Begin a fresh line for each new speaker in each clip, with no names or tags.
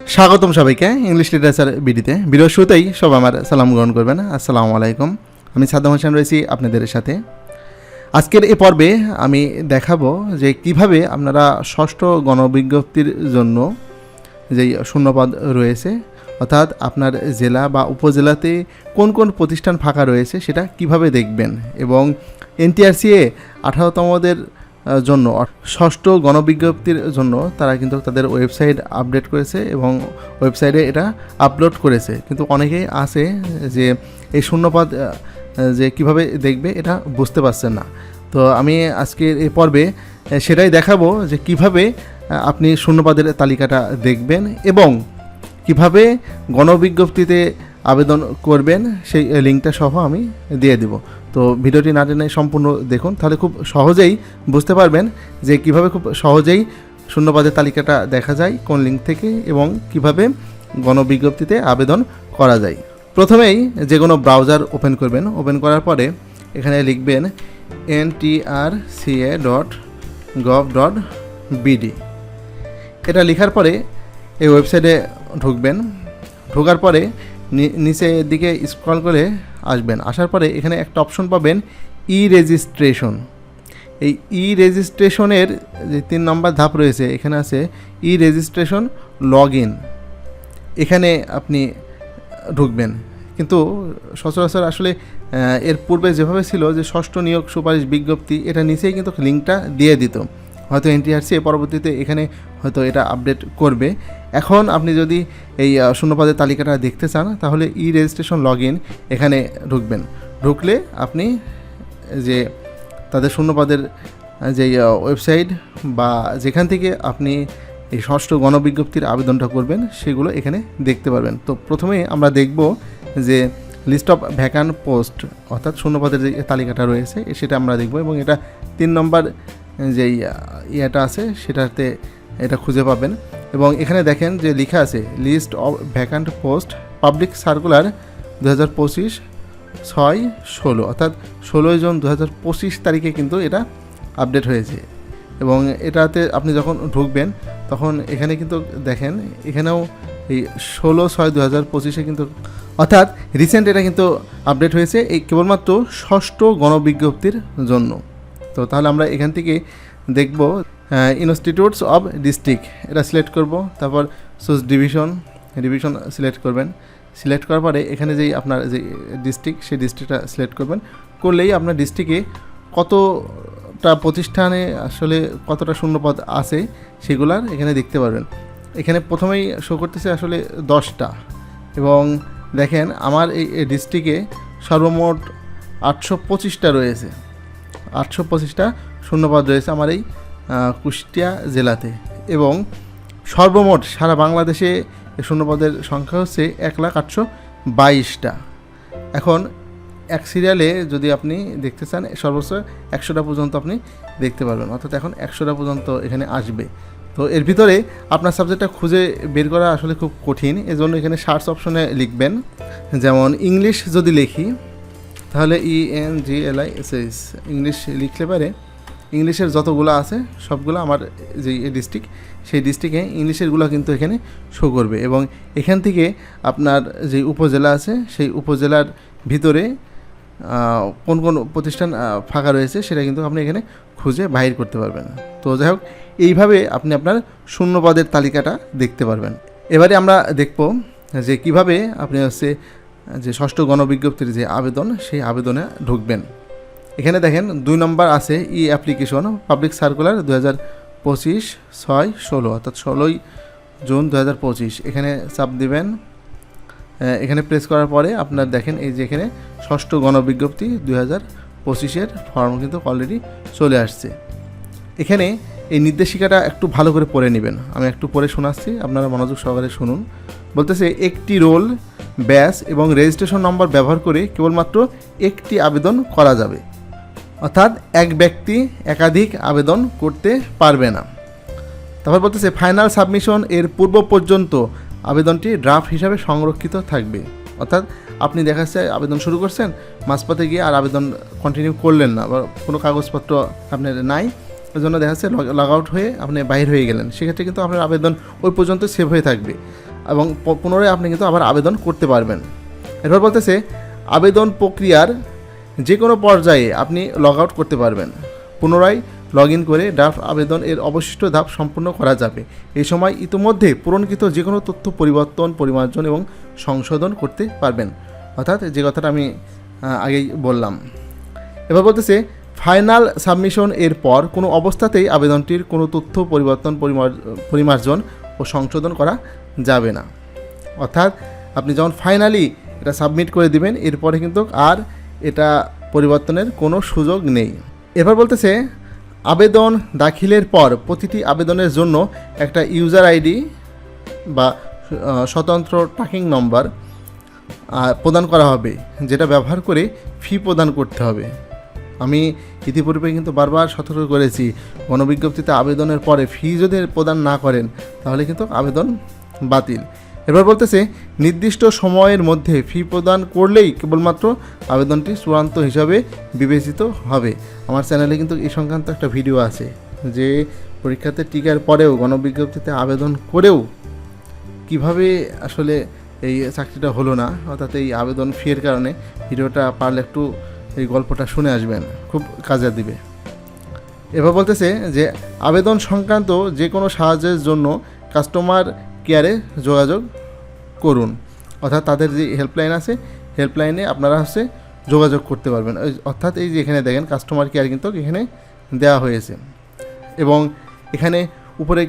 স্বাগতম সবাইকে English literature বিডিতে। ভিডিওর শুরুতেই সব আমার সালাম গ্রহণ করবেন। আসসালামু আলাইকুম। আমি সাদ্দাম হোসেন রয়েছি আপনাদের সাথে। আজকের এ পর্বে আমি দেখাবো যে কীভাবে আপনারা ষষ্ঠ গণবিজ্ঞপ্তির জন্য যেই শূন্যপদ রয়েছে, অর্থাৎ আপনার জেলা বা উপজেলাতে কোন কোন প্রতিষ্ঠান ফাঁকা রয়েছে সেটা কীভাবে দেখবেন এবং এনটিআরসিএ আঠারোতমদের জন্য। ষষ্ঠ গণবিজ্ঞপ্তির জন্য তারা কিন্তু তাদের ওয়েবসাইট আপডেট করেছে এবং ওয়েবসাইটে এটা আপলোড করেছে। কিন্তু অনেকেই আছে যে এই শূন্যপদ যে কীভাবে দেখবে এটা বুঝতে পারছেন না। তো আমি আজকের এই পর্বে সেটাই দেখাবো যে কীভাবে আপনি শূন্যপদের তালিকাটা দেখবেন এবং কীভাবে গণবিজ্ঞপ্তিতে আবেদন করবেন, সেই লিঙ্কটা সহ আমি দিয়ে দিব। তো ভিডিওটি না টেনে সম্পূর্ণ দেখুন, তাহলে খুব সহজেই বুঝতে পারবেন যে কীভাবে খুব সহজেই শূন্যপদের তালিকাটা দেখা যায়, কোন লিঙ্ক থেকে এবং কীভাবে গণবিজ্ঞপ্তিতে আবেদন করা যায়। প্রথমেই যে কোনো ব্রাউজার ওপেন করবেন। ওপেন করার পরে এখানে লিখবেন N R dot gov dot BD এটা লেখার পরে এই ওয়েবসাইটে ঢুকবেন। ঢোকার পরে নি- নিচের দিকে স্ক্রল করে আসবেন। আসার পরে এখানে একটা অপশন পাবেন ই রেজিস্ট্রেশন এই ই রেজিস্ট্রেশনের যে তিন নম্বর ধাপ রয়েছে, এখানে আছে ই রেজিস্ট্রেশন লগ ইন এখানে আপনি ঢুকবেন। কিন্তু সচরাচর আসলে এর পূর্বে যেভাবে ছিল যে ষষ্ঠ নিয়োগ সুপারিশ বিজ্ঞপ্তি, এটা নিচেই কিন্তু লিঙ্কটা দিয়ে দিত। হয়তো এনটিআরসি পরবর্তীতে এখানে হয়তো এটা আপডেট করবে। এখন আপনি যদি এই শূন্যপদের তালিকাটা দেখতে চান, তাহলে ই রেজিস্ট্রেশন লগ ইন এখানে ঢুকবেন। ঢুকলে আপনি যে তাদের শূন্যপদের যে ওয়েবসাইট বা যেখান থেকে আপনি এই ষষ্ঠ গণবিজ্ঞপ্তির আবেদনটা করবেন, সেগুলো এখানে দেখতে পারবেন। তো প্রথমে আমরা দেখব যে লিস্ট অফ ভ্যাকান পোস্ট অর্থাৎ শূন্যপদের যে তালিকাটা রয়েছে, সেটা আমরা দেখব এবং এটা তিন নম্বর যেই ইয়েটা আছে, সেটাতে এটা খুঁজে পাবেন। এবং এখানে দেখেন যে লেখা আছে, list of vacant post public circular দু হাজার পঁচিশ ছয় ষোলো। অর্থাৎ ষোলোই জুন দু হাজার পঁচিশ তারিখে কিন্তু এটা আপডেট হয়েছে। এবং এটাতে আপনি যখন ঢুকবেন, তখন এখানে কিন্তু দেখেন, এখানেও এই ষোলো ছয় দু হাজার পঁচিশে কিন্তু, অর্থাৎ রিসেন্ট এটা কিন্তু আপডেট হয়েছে, এই কেবলমাত্র ষষ্ঠ গণবিজ্ঞপ্তির জন্য। তো তাহলে আমরা এখান থেকে দেখব ইনস্টিটিউটস অফ ডিস্ট্রিক্ট এটা সিলেক্ট করব, তারপর সুস ডিভিশন ডিভিশন সিলেক্ট করবেন। সিলেক্ট করার পরে এখানে যেই আপনার যে ডিস্ট্রিক্ট সেই ডিস্ট্রিক্টটা সিলেক্ট করবেন। করলেই আপনার ডিস্ট্রিক্টে কতটা প্রতিষ্ঠানে আসলে কতটা শূন্যপদ আছে সেগুলার এখানে দেখতে পারবেন। এখানে প্রথমেই শো করতেছে আসলে দশটা। এবং দেখেন, আমার এই ডিস্ট্রিক্টে সর্বমোট আটশো পঁচিশটা রয়েছে। আটশো পঁচিশটা শূন্যপদ রয়েছে আমার এই কুষ্টিয়া জেলাতে। এবং সর্বমোট সারা বাংলাদেশে শূন্যপদের সংখ্যা হচ্ছে এক লাখ আটশো বাইশটা। এখন এক সিরিয়ালে যদি আপনি দেখতে চান, সর্বোচ্চ একশোটা পর্যন্ত আপনি দেখতে পারবেন। অর্থাৎ এখন একশোটা পর্যন্ত এখানে আসবে। তো এর ভিতরে আপনার সাবজেক্টটা খুঁজে বের করা আসলে খুব কঠিন। এজন্য এখানে সার্চ অপশনে লিখবেন, যেমন ইংলিশ যদি লিখি তাহলে E N G L I S S English লিখলে পারে। ইংলিশের যতগুলো আছে, সবগুলো আমার যে ডিস্ট্রিক্ট সেই ডিস্ট্রিক্টে ইংলিশেরগুলো কিন্তু এখানে শো করবে এবং এখান থেকে আপনার যে উপজেলা আছে, সেই উপজেলার ভিতরে কোন কোন প্রতিষ্ঠান ফাঁকা রয়েছে, সেটা কিন্তু আপনি এখানে খুঁজে বাহির করতে পারবেন। তো যাই হোক, এইভাবে আপনি আপনার শূন্যপদের তালিকাটা দেখতে পারবেন। এবারে আমরা দেখব যে কীভাবে আপনি হচ্ছে যে ষষ্ঠ গণবিজ্ঞপ্তির যে আবেদন, সেই আবেদনে ঢুকবেন। এখানে দেখেন দুই নম্বর আছে ই অ্যাপ্লিকেশন, পাবলিক সার্কুলার দু হাজার পঁচিশ, ছয় ষোলো, অর্থাৎ ষোলোই জুন দু হাজার পঁচিশ। এখানে চাপ দিবেন। এখানে প্রেস করার পরে আপনার দেখেন এই যে এখানে ষষ্ঠ গণবিজ্ঞপ্তি দুই হাজার পঁচিশের ফর্ম কিন্তু অলরেডি চলে আসছে। এখানে এই নির্দেশিকাটা একটু ভালো করে পড়ে নেবেন। আমি একটু পড়ে শোনাচ্ছি, আপনারা মনোযোগ সহকারে শুনুন। বলতেছে, একটি রোল ব্যাস এবং রেজিস্ট্রেশন নম্বর ব্যবহার করে কেবলমাত্র একটি আবেদন করা যাবে। অর্থাৎ এক ব্যক্তি একাধিক আবেদন করতে পারবে না। তারপর বলতেছে, ফাইনাল সাবমিশন এর পূর্ব পর্যন্ত আবেদনটি ড্রাফট হিসাবে সংরক্ষিত থাকবে। অর্থাৎ আপনি দেখা যাচ্ছে আবেদন শুরু করছেন, মাঝপথে গিয়ে আর আবেদন কন্টিনিউ করলেন না বা কোনো কাগজপত্র আপনার নাই। ওই জন্য দেখা যাচ্ছে লগ আউট হয়ে আপনি বাইর হয়ে গেলেন। সেক্ষেত্রে কিন্তু আপনার আবেদন ওই পর্যন্ত সেভ হয়ে থাকবে। এবং পুনরায় আপনি কিন্তু আবার আবেদন করতে পারবেন। এরপর বলতেছে, আবেদন প্রক্রিয়ার যে কোনো পর্যায়ে আপনি লগ আউট করতে পারবেন। পুনরায় লগ ইন করে ড্রাফট আবেদন এর অবশিষ্ট ধাপ সম্পূর্ণ করা যাবে। এই সময় ইতিমধ্যে পূরণকৃত যে কোনো তথ্য পরিবর্তন, পরিমার্জন এবং সংশোধন করতে পারবেন। অর্থাৎ যে কথাটা আমি আগেই বললাম। এবার বলতেছে ফাইনাল সাবমিশন এর পর কোনো অবস্থাতেই আবেদনটির কোনো তথ্য পরিবর্তন, পরিমার- পরিমার্জন ও সংশোধন করা যাবে না। অর্থাৎ আপনি যখন ফাইনালি এটা সাবমিট করে দিবেন, এরপরে কিন্তু আর এটা পরিবর্তনের কোনো সুযোগ নেই। এবার বলতেছে, আবেদন দাখিলের পর প্রতিটি আবেদনের জন্য একটা ইউজার আইডি বা স্বতন্ত্র ট্র্যাকিং নম্বর প্রদান করা হবে, যেটা ব্যবহার করে ফি প্রদান করতে হবে। আমি ইতিপূর্বে কিন্তু বারবার সতর্ক করেছি, গণবিজ্ঞপ্তিতে আবেদনের পরে ফি যদি প্রদান না করেন, তাহলে কিন্তু আবেদন বাতিল। এবার বলতেছে, নির্দিষ্ট সময়ের মধ্যে ফি প্রদান করলেই কেবলমাত্র আবেদনটি চূড়ান্ত হিসাবে বিবেচিত হবে। আমার চ্যানেলে কিন্তু এই সংক্রান্ত একটা ভিডিও আছে, যে পরীক্ষাতে টিকার পরেও গণবিজ্ঞপ্তিতে আবেদন করেও কীভাবে আসলে এই চাকরিটা হলো না, অর্থাৎ এই আবেদন ফিয়ের কারণে ভিডিওটা পারলে একটু এই গল্পটা শুনে আসবেন, খুব কাজে দিবে। এবার বলতেছে যে, আবেদন সংক্রান্ত যে কোনো সাহায্যের জন্য কাস্টমার কেয়ারে যোগাযোগ করুন। অর্থাৎ তাদের যে হেল্পলাইন আছে হেল্পলাইনে আপনারা হচ্ছে যোগাযোগ করতে পারবেন। অর্থাৎ এই যে এখানে দেখেন কাস্টমার কেয়ার কিন্তু এখানে দেওয়া হয়েছে। এবং এখানে উপরে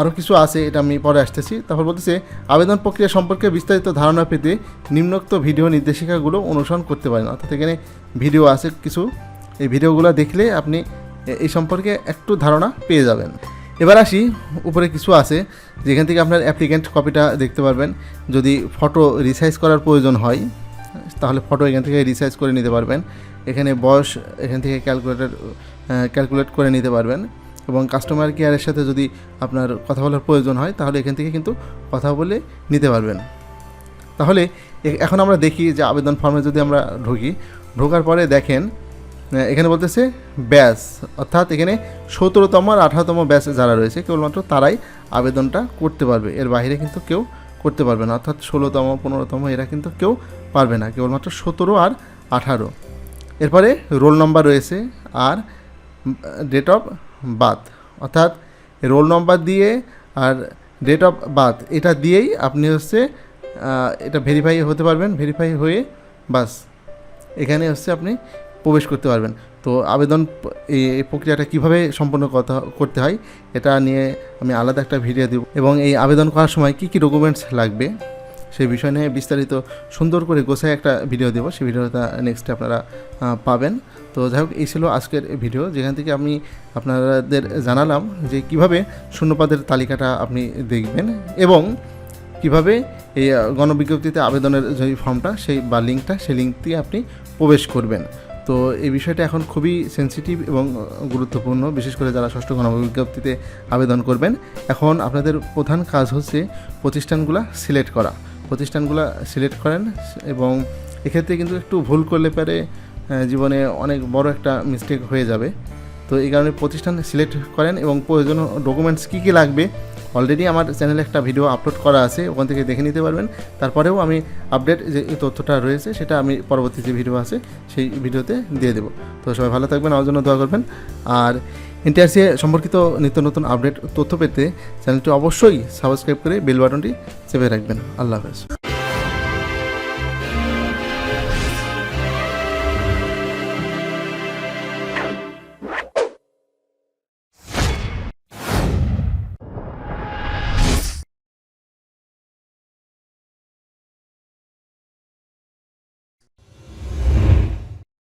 আরও কিছু আছে, এটা আমি পরে আসতেছি। তারপর বলতেছে, আবেদন প্রক্রিয়া সম্পর্কে বিস্তারিত ধারণা পেতে নিম্নোক্ত ভিডিও নির্দেশিকাগুলো অনুসরণ করতে পারেন। অর্থাৎ এখানে ভিডিও আছে কিছু। এই ভিডিওগুলো দেখলে আপনি এই সম্পর্কে একটু ধারণা পেয়ে যাবেন। এবার আসি, উপরে কিছু আছে, যেখান থেকে আপনার অ্যাপ্লিকেন্ট কপিটা দেখতে পারবেন। যদি ফটো রিসাইজ করার প্রয়োজন হয়, তাহলে ফটো এখান থেকে রিসাইজ করে নিতে পারবেন। এখানে বয়স এখান থেকে ক্যালকুলেটর ক্যালকুলেট করে নিতে পারবেন। এবং কাস্টমার কেয়ারের সাথে যদি আপনার কথা বলার প্রয়োজন হয়, তাহলে এখান থেকে কিন্তু কথা বলে নিতে পারবেন। তাহলে এখন আমরা দেখি যে আবেদন ফর্মে যদি আমরা ঢুকি, ঢোকার পরে দেখেন এখানে বলতেছে ব্যাস। অর্থাৎ এখানে সতেরোতম আর আঠারোতম ব্যাচ যারা রয়েছে, কেবলমাত্র তারাই আবেদনটা করতে পারবে। এর বাইরে কিন্তু কেউ করতে পারবে না। অর্থাৎ ষোলোতম, পনেরোতম এরা কিন্তু কেউ পারবে না। কেবলমাত্র সতেরো আর আঠারো। এরপরে রোল নম্বর রয়েছে আর ডেট অফ বার্থ। অর্থাৎ রোল নম্বর দিয়ে আর ডেট অফ বার্থ, এটা দিয়েই আপনি হচ্ছে এটা ভেরিফাই হতে পারবেন। ভেরিফাই হয়ে বাস। এখানে হচ্ছে আপনি প্রবেশ করতে পারবেন। তো আবেদন এই প্রক্রিয়াটা কীভাবে সম্পন্ন করতে হয়, এটা নিয়ে আমি আলাদা একটা ভিডিও দেব। এবং এই আবেদন করার সময় কি কি ডকুমেন্টস লাগবে সেই বিষয় নিয়ে বিস্তারিত সুন্দর করে গোছায় একটা ভিডিও দেবো। সেই ভিডিওটা নেক্সটে আপনারা পাবেন। তো যাই হোক, এই ছিল আজকের ভিডিও। যেখান থেকে আমি আপনাদের জানালাম যে কীভাবে শূন্যপাদের তালিকাটা আপনি দেখবেন এবং কীভাবে এই গণবিজ্ঞপ্তিতে আবেদনের যে ফর্মটা, সেই বা লিঙ্কটা, সেই দিয়ে আপনি প্রবেশ করবেন। তো এই বিষয়টা এখন খুবই সেনসিটিভ এবং গুরুত্বপূর্ণ। বিশেষ করে যারা ষষ্ঠ গণবিজ্ঞপ্তিতে আবেদন করবেন, এখন আপনাদের প্রধান কাজ হচ্ছে প্রতিষ্ঠানগুলো সিলেক্ট করা। প্রতিষ্ঠানগুলো সিলেক্ট করেন এবং এক্ষেত্রে কিন্তু একটু ভুল করলে পারে জীবনে অনেক বড় একটা মিস্টেক হয়ে যাবে। তো এই কারণে প্রতিষ্ঠান সিলেক্ট করেন এবং প্রয়োজনীয় ডকুমেন্টস কী কী লাগবে অলরেডি আমার চ্যানেলে একটা ভিডিও আপলোড করা আছে, ওখান থেকে দেখে নিতে পারবেন। তারপরেও আমি আপডেট যে তথ্যটা রয়েছে, সেটা আমি পরবর্তী যে ভিডিও আছে, সেই ভিডিওতে দিয়ে দেবো। তো সবাই ভালো থাকবেন, আমার জন্য দোয়া করবেন। আর এনটিআরসি সম্পর্কিত নিত্য নতুন আপডেট তথ্য পেতে চ্যানেলটি অবশ্যই সাবস্ক্রাইব করে বেল বাটনটি চেপে রাখবেন। আল্লাহ হাফেজ।